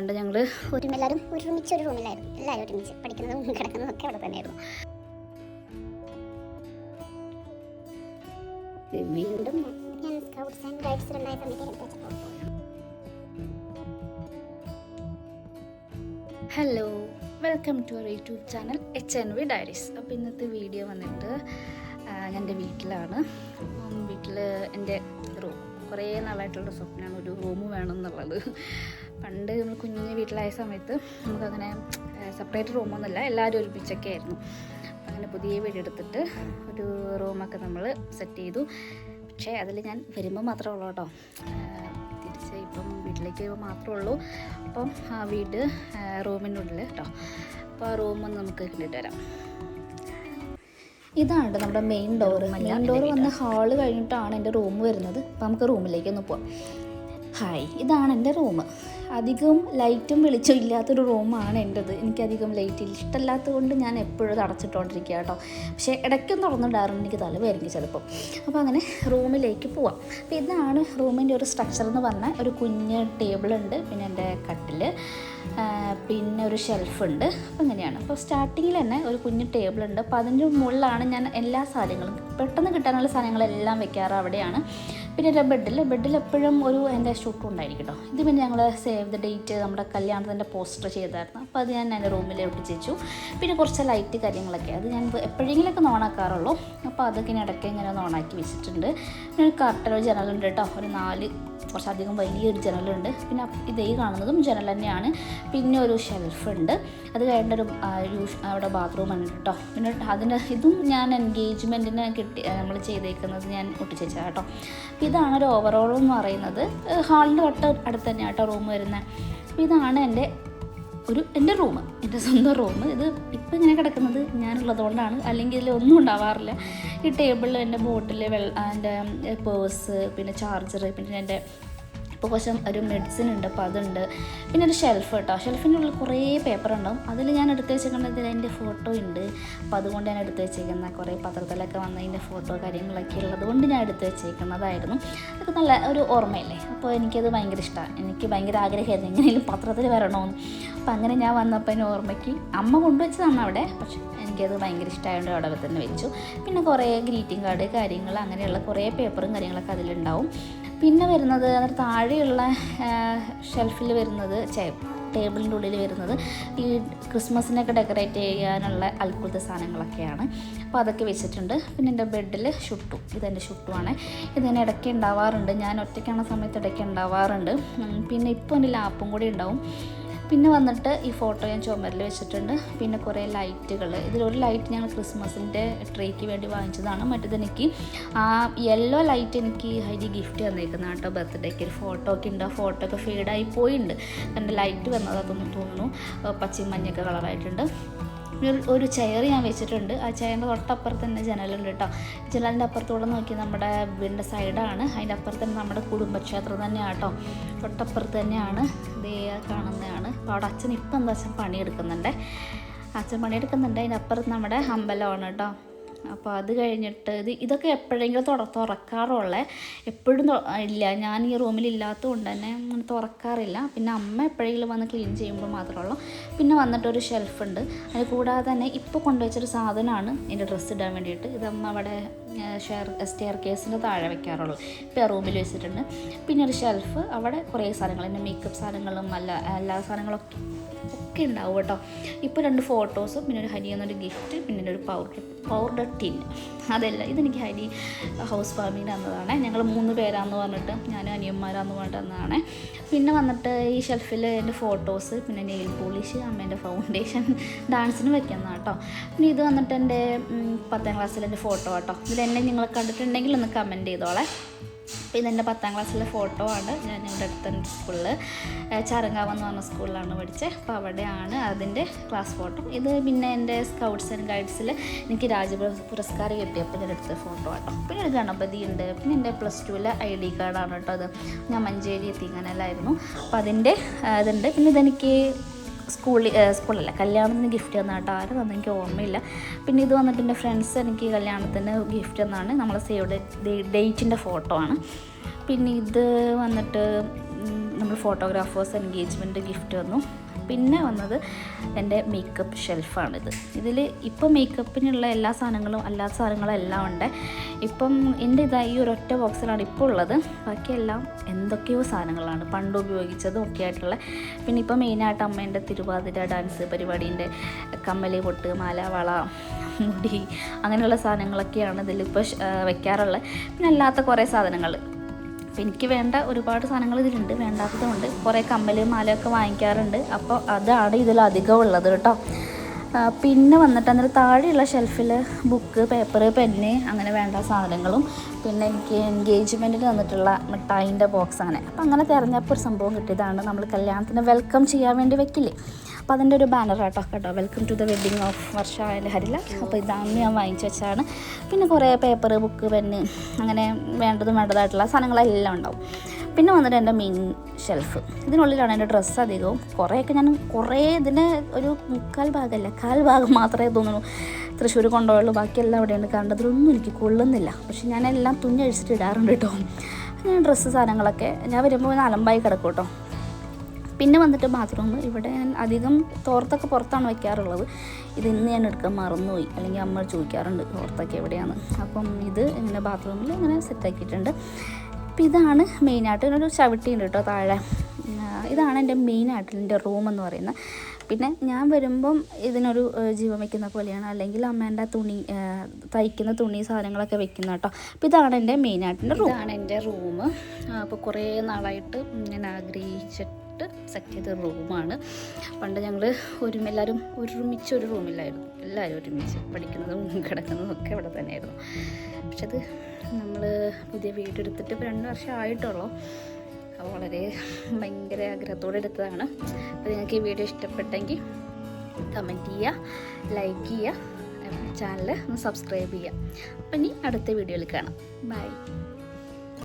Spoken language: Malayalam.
പണ്ട് ഞങ്ങൾ ഒരു എല്ലാവരും ഒരുമിച്ച് ഒരു റൂമിലായിരുന്നു എല്ലാവരും ഒരുമിച്ച് പഠിക്കുന്നതും കിടക്കുന്നതും ഒക്കെ അവിടെ തന്നെയായിരുന്നു. വീണ്ടും ഞാൻ സ്കൗട്ട്സ് ആൻഡ് ഗൈഡ്സിലുണ്ടായ സമയത്ത് എടുത്ത് വെച്ചപ്പോൾ hello welcome to our YouTube channel H N V diaries അപ്പോൾ ഇന്നത്തെ വീഡിയോ വന്നിട്ട് എന്റെ വീട്ടിലാണ്. വീട്ടിൽ എന്റെ കുറേ നാളായിട്ടുള്ള സ്വപ്നമാണ്. ഒരു റൂം വേണം എന്നുള്ളത് പണ്ട് നമ്മൾ കുഞ്ഞ് വീട്ടിലായ സമയത്ത് നമുക്കങ്ങനെ സെപ്പറേറ്റ് റൂമൊന്നുമില്ല. എല്ലാവരും ഒരുമിച്ചൊക്കെ ആയിരുന്നു. അങ്ങനെ പുതിയ വീടെടുത്തിട്ട് ഒരു റൂമൊക്കെ നമ്മൾ സെറ്റ് ചെയ്തു. പക്ഷേ അതിൽ ഞാൻ വരുമ്പോൾ മാത്രമേ ഉള്ളൂ കേട്ടോ. തിരിച്ച് ഇപ്പം വീട്ടിലേക്ക് വരുമ്പോൾ മാത്രമേ ഉള്ളൂ. അപ്പം ആ വീട് റൂമിനുള്ളിൽ കേട്ടോ. അപ്പോൾ ആ റൂമൊന്ന് നമുക്ക് കണ്ടിട്ട് വരാം. ഇതാണ് നമ്മുടെ മെയിൻ ഡോർ മെയിൻ ഡോർ വന്ന് ഹാൾ കഴിഞ്ഞിട്ടാണ് എന്റെ റൂം വരുന്നത്. അപ്പോൾ നമുക്ക് റൂമിലേക്ക് ഒന്ന് പോവാം. ഹായ് ഇതാണ് എന്റെ റൂം അധികം ലൈറ്റും വെളിച്ചം ഇല്ലാത്തൊരു റൂമാണ് എന്റെത്. എനിക്കധികം ലൈറ്റ് ഇഷ്ടമല്ലാത്തത് കൊണ്ട് ഞാൻ എപ്പോഴും അടച്ചിട്ടുകൊണ്ടിരിക്കുക കേട്ടോ. പക്ഷേ ഇടയ്ക്കൊന്നും തുറന്നിടാറുണ്ട്. എനിക്ക് തലവേദനിക്കും ചിലപ്പോൾ അപ്പോൾ അങ്ങനെ റൂമിലേക്ക് പോവാം. അപ്പോൾ ഇതാണ് റൂമിന്റെ ഒരു സ്ട്രക്ചർ എന്ന് പറഞ്ഞാൽ ഒരു കുഞ്ഞ് ടേബിളുണ്ട് പിന്നെ എന്റെ കട്ടിൽ പിന്നെ ഒരു ഷെൽഫുണ്ട് അപ്പോൾ അങ്ങനെയാണ് അപ്പോൾ സ്റ്റാർട്ടിങ്ങിൽ തന്നെ ഒരു കുഞ്ഞ് ടേബിളുണ്ട് അപ്പോൾ അതിന്റെ മുകളിലാണ് ഞാൻ എല്ലാ സാധനങ്ങളും പെട്ടെന്ന് കിട്ടാനുള്ള സാധനങ്ങളെല്ലാം വെക്കാറ് അവിടെയാണ്. പിന്നെ എന്റെ ബെഡിൽ ബെഡിൽ എപ്പോഴും ഒരു എന്റെ ഷൂട്ടും ഉണ്ടായിരിക്കും കേട്ടോ. ഇത് പിന്നെ ഞങ്ങൾ സേവ് ദ ഡേറ്റ് നമ്മുടെ കല്യാണത്തിന്റെ പോസ്റ്റർ ചെയ്തായിരുന്നു. അപ്പോൾ അത് ഞാൻ എന്റെ റൂമിൽ ഒട്ടിച്ചു പിന്നെ കുറച്ച് ലൈറ്റ് കാര്യങ്ങളൊക്കെ. അത് ഞാൻ എപ്പോഴെങ്കിലൊക്കെ നോണാക്കാറുള്ളൂ അപ്പോൾ അതൊക്കെ ഞാൻ ഇടയ്ക്ക് ഇങ്ങനെ ഒന്ന് ഓണാക്കി വെച്ചിട്ടുണ്ട്. പിന്നെ ഒരു കർട്ടൻ ഒരു ജനലുണ്ട് കേട്ടോ. ഒരു നാല് കുറച്ചധികം വലിയൊരു ജനലുണ്ട്. പിന്നെ ഇതേ കാണുന്നതും ജനൽ തന്നെയാണ്. പിന്നെ ഒരു ഷെൽഫ് ഉണ്ട്. അത് കഴിഞ്ഞ ഒരു അവിടെ ബാത്റൂം ഉണ്ട് കേട്ടോ പിന്നെ അതിന്റെ ഇതും ഞാൻ എൻഗേജ്മെന്റിന് കിട്ടി നമ്മൾ ചെയ്തേക്കുന്നത് ഞാൻ ഒട്ടിച്ച് വെച്ചതാണ് കേട്ടോ അപ്പോൾ ഇതാണ് ഒരു ഓവറോൾ എന്ന് പറയുന്നത്. ഹാളിന്റെ തൊട്ട് അടുത്ത് തന്നെയാണ് കേട്ടോ റൂം വരുന്നത് അപ്പോൾ ഇതാണ് എന്റെ ഒരു എന്റെ റൂം എന്റെ സ്വന്തം റൂം ഇത് ഇപ്പം ഇങ്ങനെ കിടക്കുന്നത് ഞാനുള്ളത് കൊണ്ടാണ്. അല്ലെങ്കിൽ ഇതിൽ ഒന്നും ഉണ്ടാവാറില്ല. ഈ ടേബിളിൽ എന്റെ ബോട്ടിൽ വെള്ള എന്റെ പേഴ്സ് പിന്നെ ചാർജർ പിന്നെ എന്റെ ഇപ്പോൾ കുറച്ച് ഒരു മെഡിസിൻ ഉണ്ട് അപ്പോൾ അതുണ്ട്. പിന്നെ ഒരു ഷെൽഫ് കേട്ടോ ഷെൽഫിന്റെ ഉള്ളിൽ കുറേ പേപ്പർ ഉണ്ടാവും. അതിൽ ഞാൻ എടുത്ത് വെച്ചിട്ടുണ്ടെങ്കിൽ അതിന്റെ ഫോട്ടോ ഉണ്ട്. അപ്പോൾ അതുകൊണ്ട് ഞാൻ എടുത്ത് വെച്ചേക്കുന്ന. കുറേ പത്രത്തിലൊക്കെ വന്നതിന്റെ ഫോട്ടോ കാര്യങ്ങളൊക്കെ ഉള്ളത് കൊണ്ട് ഞാൻ എടുത്ത് വെച്ചേക്കുന്നതായിരുന്നു. അതൊക്കെ നല്ല ഒരു ഓർമ്മയല്ലേ? അപ്പോൾ എനിക്കത് ഭയങ്കര ഇഷ്ടമാണ് എനിക്ക് ഭയങ്കര ആഗ്രഹമായിരുന്നു എങ്ങനെയും പത്രത്തിൽ വരണമെന്ന് അപ്പോൾ അങ്ങനെ ഞാൻ വന്നപ്പോൾ എന്റെ ഓർമ്മയ്ക്ക് അമ്മ കൊണ്ടുവച്ചതാണ് അവിടെ. പക്ഷേ എനിക്കത് ഭയങ്കര ഇഷ്ടമായതുകൊണ്ട് അവിടെ തന്നെ വെച്ചു. പിന്നെ കുറേ ഗ്രീറ്റിംഗ് കാർഡ് കാര്യങ്ങൾ അങ്ങനെയുള്ള കുറേ പേപ്പറും കാര്യങ്ങളൊക്കെ അതിലുണ്ടാവും. പിന്നെ വരുന്നത് അതിന് താഴെയുള്ള ഷെൽഫിൽ വരുന്നത് ടേബിളിന്റെ ഉള്ളിൽ വരുന്നത് ഈ ക്രിസ്മസിനൊക്കെ ഡെക്കറേറ്റ് ചെയ്യാനുള്ള അൽക്കുലത്തെ സാധനങ്ങളൊക്കെയാണ്. അപ്പോൾ അതൊക്കെ വെച്ചിട്ടുണ്ട്. പിന്നെ എന്റെ ബെഡിൽ ഷുട്ടു ഇതെന്റെ ഷുട്ടുവാണ് ഇതിന് ഇടയ്ക്ക് ഉണ്ടാവാറുണ്ട്. ഞാൻ ഒറ്റയ്ക്കാണ സമയത്ത് ഇടയ്ക്ക് ഉണ്ടാവാറുണ്ട്. പിന്നെ ഇപ്പോൾ എന്റെ ലാപ്പും കൂടി ഉണ്ടാവും. പിന്നെ വന്നിട്ട് ഈ ഫോട്ടോ ഞാൻ ചുമരിൽ വെച്ചിട്ടുണ്ട്. പിന്നെ കുറേ ലൈറ്റുകൾ ഇതിലൊരു ലൈറ്റ് ഞങ്ങൾ ക്രിസ്മസിന്റെ ട്രീക്ക് വേണ്ടി വാങ്ങിച്ചതാണ്. മറ്റേത് എനിക്ക് ആ യെല്ലോ ലൈറ്റ് എനിക്ക് ഹരി ഗിഫ്റ്റ് തന്നേക്കുന്ന കേട്ടോ ബർത്ത്ഡേക്ക്. ഒരു ഫോട്ടോ ഒക്കെ ഉണ്ട്. ആ ഫോട്ടോ ഒക്കെ ഫെയ്ഡായി പോയിട്ടുണ്ട് എന്റെ ലൈറ്റ് വന്നത് അതൊന്നും തോന്നുന്നു. പച്ചയും മഞ്ഞൊക്കെ കളറായിട്ടുണ്ട്. ഒരു- ചെയർ ഞാൻ വെച്ചിട്ടുണ്ട്. ആ ചെയറിന്റെ തൊട്ടപ്പുറത്ത് തന്നെ ജനലുണ്ട് കേട്ടോ. ജനലിന്റെ അപ്പുറത്തൂടെ നോക്കി നമ്മുടെ വീടിന്റെ സൈഡാണ് അതിന്റെ അപ്പുറത്ത് തന്നെ നമ്മുടെ കുടുംബക്ഷേത്രം തന്നെയാണ് കേട്ടോ. തൊട്ടപ്പുറത്ത് തന്നെയാണ്. ദേ കാണുന്നതാണ്. അപ്പോൾ അവിടെ അച്ഛൻ ഇപ്പം എന്താ വെച്ചാൽ പണിയെടുക്കുന്നുണ്ട്? അച്ഛൻ പണിയെടുക്കുന്നുണ്ട്. അതിന്റെ അപ്പുറത്ത് നമ്മുടെ അമ്പലമാണ് കേട്ടോ. അപ്പോൾ അത് കഴിഞ്ഞിട്ട് ഇത് ഇതൊക്കെ എപ്പോഴെങ്കിലും തുറ തുറക്കാറുള്ള? എപ്പോഴും ഇല്ല. ഞാൻ ഈ റൂമിൽ ഇല്ലാത്തത് കൊണ്ട് തന്നെ അങ്ങനെ തുറക്കാറില്ല. പിന്നെ അമ്മ എപ്പോഴെങ്കിലും വന്ന് ക്ലീൻ ചെയ്യുമ്പോൾ മാത്രമേ ഉള്ളൂ. പിന്നെ വന്നിട്ട് ഒരു ഷെൽഫ് ഉണ്ട് അത് കൂടാതെ തന്നെ ഇപ്പോൾ കൊണ്ടുവച്ചൊരു സാധനമാണ്. എന്റെ ഡ്രസ്സ് ഇടാൻ വേണ്ടിയിട്ട്. ഇത് അമ്മ അവിടെ ഷെയർ സ്റ്റെയർ കേസിന്റെ താഴെ വെക്കാറുള്ളൂ. ഇപ്പോൾ റൂമിൽ വെച്ചിട്ടുണ്ട്. പിന്നെ ഒരു ഷെൽഫ്. അവിടെ കുറേ സാധനങ്ങൾ. എന്റെ മേക്കപ്പ് സാധനങ്ങളും അല്ല എല്ലാ സാധനങ്ങളൊക്കെ ഒക്കെ ഉണ്ടാവും കേട്ടോ. ഇപ്പോൾ രണ്ട് ഫോട്ടോസും പിന്നെ ഒരു ഹരി എന്നൊരു ഗിഫ്റ്റ് പിന്നെ ഒരു പൗഡർ പൗഡർ ടിൻ അതല്ല ഇതെനിക്ക് ഹരി ഹൗസ് വാമിന് തന്നതാണ്. ഞങ്ങൾ മൂന്ന് പേരാന്ന് പറഞ്ഞിട്ട് ഞാനും അനിയന്മാരാന്ന് പറഞ്ഞിട്ട് തന്നതാണ്. പിന്നെ വന്നിട്ട് ഈ ഷെൽഫിൽ എന്റെ ഫോട്ടോസ് പിന്നെ നെയിൽ പോളിഷ് അമ്മേന്റെ ഫൗണ്ടേഷൻ ഡാൻസിന് വെക്കുന്നതാണ് കേട്ടോ. പിന്നെ ഇത് വന്നിട്ട് എന്റെ പത്താം ക്ലാസ്സിലെ ഫോട്ടോ കേട്ടോ ഇതിൽ എന്നെ നിങ്ങൾ കണ്ടിട്ടുണ്ടെങ്കിൽ ഒന്ന് കമന്റ് ചെയ്തോളെ. അപ്പോൾ ഇതെന്റെ പത്താം ക്ലാസ്സിലെ ഫോട്ടോ ആണ്. ഞാൻ ഇവിടെ അടുത്ത സ്കൂളിൽ ചാരങ്കാവ് എന്ന് പറഞ്ഞ സ്കൂളിലാണ് പഠിച്ചത് അപ്പോൾ അവിടെയാണ് അതിന്റെ ക്ലാസ് ഫോട്ടോ ഇത് പിന്നെ എന്റെ സ്കൗട്ട്സ് ആൻഡ് ഗൈഡ്സിൽ എനിക്ക് രാജ പുരസ്കാരം കിട്ടിയപ്പോൾ ഞാൻ എടുത്ത ഫോട്ടോ ആട്ടോ. പിന്നെ ഒരു ഗണപതി ഉണ്ട്. പിന്നെ എന്റെ പ്ലസ് ടുവിലെ ഐ ഡി കാർഡാണ് കേട്ടോ അത്. ഞാൻ മഞ്ചേരി എത്തിങ്ങനലായിരുന്നു അപ്പോൾ അതിന്റെ ഇതുണ്ട്. പിന്നെ ഇതെനിക്ക് സ്കൂളിൽ സ്കൂളല്ല കല്യാണത്തിന് ഗിഫ്റ്റ് തന്ന കേട്ടോ ആരും തന്നെ എനിക്ക് ഓർമ്മയില്ല. പിന്നെ ഇത് വന്നിട്ട് എന്റെ ഫ്രണ്ട്സ് എനിക്ക് കല്യാണത്തിന് ഗിഫ്റ്റ് തന്നാണ്. നമ്മളെ സേവ് ഡേറ്റിന്റെ ഫോട്ടോ ആണ്. പിന്നെ ഇത് വന്നിട്ട് നമ്മൾ ഫോട്ടോഗ്രാഫേഴ്സ് എൻഗേജ്മെന്റ് ഗിഫ്റ്റ് വന്നു പിന്നെ വന്നത് എന്റെ മേക്കപ്പ് ഷെൽഫാണിത് ഇതിൽ ഇപ്പം മേക്കപ്പിനുള്ള എല്ലാ സാധനങ്ങളും അല്ലാത്ത സാധനങ്ങളും എല്ലാം ഉണ്ട്. ഇപ്പം എന്റെ ഇതായി ഒരു ഒറ്റ ബോക്സിലാണ് ഇപ്പോൾ ഉള്ളത്. ബാക്കിയെല്ലാം എന്തൊക്കെയോ സാധനങ്ങളാണ്. പണ്ട് ഉപയോഗിച്ചതും ഒക്കെ ആയിട്ടുള്ള. പിന്നെ ഇപ്പം മെയിനായിട്ട് അമ്മേന്റെ തിരുവാതിര ഡാൻസ് പരിപാടീന്റെ കമ്മലി പൊട്ട് മാല വള മുടി അങ്ങനെയുള്ള സാധനങ്ങളൊക്കെയാണ് ഇതിലിപ്പോൾ വെക്കാറുള്ളത്. പിന്നെ അല്ലാത്ത കുറേ സാധനങ്ങൾ. അപ്പോൾ എനിക്ക് വേണ്ട ഒരുപാട് സാധനങ്ങൾ ഇതിലുണ്ട് വേണ്ടാത്തതുകൊണ്ട് കുറേ കമ്മലും മാലയൊക്കെ വാങ്ങിക്കാറുണ്ട്. അപ്പോൾ അതാണ് ഇതിലധികം ഉള്ളത് കേട്ടോ. പിന്നെ വന്നിട്ട് അന്നേരം താഴെയുള്ള ഷെൽഫിൽ ബുക്ക് പേപ്പർ പെന്ന് അങ്ങനെ വേണ്ട സാധനങ്ങളും. പിന്നെ എനിക്ക് എൻഗേജ്മെന്റിന് തന്നിട്ടുള്ള മിഠായിന്റെ ബോക്സ് അങ്ങനെ അപ്പോൾ അങ്ങനെ തിരഞ്ഞപ്പോൾ ഒരു സംഭവം കിട്ടിയതാണ്. നമ്മൾ കല്യാണത്തിന് വെൽക്കം ചെയ്യാൻ വേണ്ടി വെക്കില്ലേ? അപ്പോൾ അതിന്റെ ഒരു ബാനർ കേട്ടോ കേട്ടോ. Welcome to the wedding of Varsha and Harila. അപ്പോൾ ഇതാണ് ഞാൻ വാങ്ങിച്ചു വെച്ചാണ് പിന്നെ കുറേ പേപ്പർ ബുക്ക് പെന്ന് അങ്ങനെ വേണ്ടതും വേണ്ടതായിട്ടുള്ള സാധനങ്ങളെല്ലാം ഉണ്ടാവും. പിന്നെ വന്നിട്ട് എന്റെ മെയിൻ ഷെൽഫ് ഇതിനുള്ളിലാണ് എന്റെ ഡ്രസ്സ് അധികവും. കുറേയൊക്കെ ഞാൻ കുറേ ഇതിന് ഒരു മുക്കാൽ ഭാഗമല്ല കാൽ ഭാഗം മാത്രമേ തോന്നുള്ളൂ തൃശ്ശൂർ കൊണ്ടുപോയുള്ളൂ ബാക്കിയെല്ലാം അവിടെയുണ്ട് കാരണം അതിലൊന്നും എനിക്ക് കൊള്ളുന്നില്ല. പക്ഷെ ഞാൻ എല്ലാം തുന്നഴിച്ചിട്ട് ഇടാറുണ്ട് കേട്ടോ. ഞാൻ ഡ്രസ്സ് സാധനങ്ങളൊക്കെ ഞാൻ വരുമ്പോൾ അലമ്പായി കിടക്കും കേട്ടോ. പിന്നെ വന്നിട്ട് ബാത്റൂം. ഇവിടെ ഞാൻ അധികം തോർത്തൊക്കെ പുറത്താണ് വയ്ക്കാറുള്ളത് ഇത് ഇന്ന് ഞാൻ എടുക്കാൻ മറന്നുപോയി. അല്ലെങ്കിൽ അമ്മ ചോദിക്കാറുണ്ട് തോർത്തൊക്കെ എവിടെയാണ്? അപ്പം ഇത് ഇങ്ങനെ ബാത്റൂമിൽ ഇങ്ങനെ സെറ്റാക്കിയിട്ടുണ്ട് അപ്പം ഇതാണ് മെയിനായിട്ട് ഒരു ചവിട്ടിയുണ്ട് കേട്ടോ താഴെ. ഇതാണ് എന്റെ മെയിനായിട്ടുള്ള എന്റെ റൂം എന്ന് പറയുന്നത്. പിന്നെ ഞാൻ വരുമ്പം ഇതിനൊരു ജീവൻ വെക്കുന്ന പോലെയാണ്. അല്ലെങ്കിൽ അമ്മേന്റെ തുണി തയ്ക്കുന്ന തുണി സാധനങ്ങളൊക്കെ വെക്കുന്ന കേട്ടോ. അപ്പോൾ ഇതാണ് എന്റെ മെയിനായിട്ടുള്ള റൂം ഇതാണ് എന്റെ റൂം അപ്പോൾ കുറേ നാളായിട്ട് ഞാൻ ആഗ്രഹിച്ചിട്ട് സെറ്റ് ചെയ്ത റൂമാണ് പണ്ട് ഞങ്ങൾ ഒരുമ എല്ലാവരും ഒരുമിച്ച് ഒരു റൂമിലായിരുന്നു എല്ലാവരും ഒരുമിച്ച് പഠിക്കുന്നതും കിടക്കുന്നതും ഒക്കെ ഇവിടെ തന്നെയായിരുന്നു. പക്ഷെ അത് നമ്മൾ പുതിയ വീടെടുത്തിട്ട് ഇപ്പോൾ രണ്ട് വർഷം ആയിട്ടുള്ളൂ. വളരെ ഭയങ്കര ആഗ്രഹത്തോടെ എടുത്തതാണ്. അപ്പോൾ നിങ്ങൾക്ക് ഈ വീഡിയോ ഇഷ്ടപ്പെട്ടെങ്കിൽ കമന്റ് ചെയ്യുക ലൈക്ക് ചെയ്യുക ചാനൽ ഒന്ന് സബ്സ്ക്രൈബ് ചെയ്യുക. അപ്പം ഇനി അടുത്ത വീഡിയോയിൽ കാണാം. ബൈ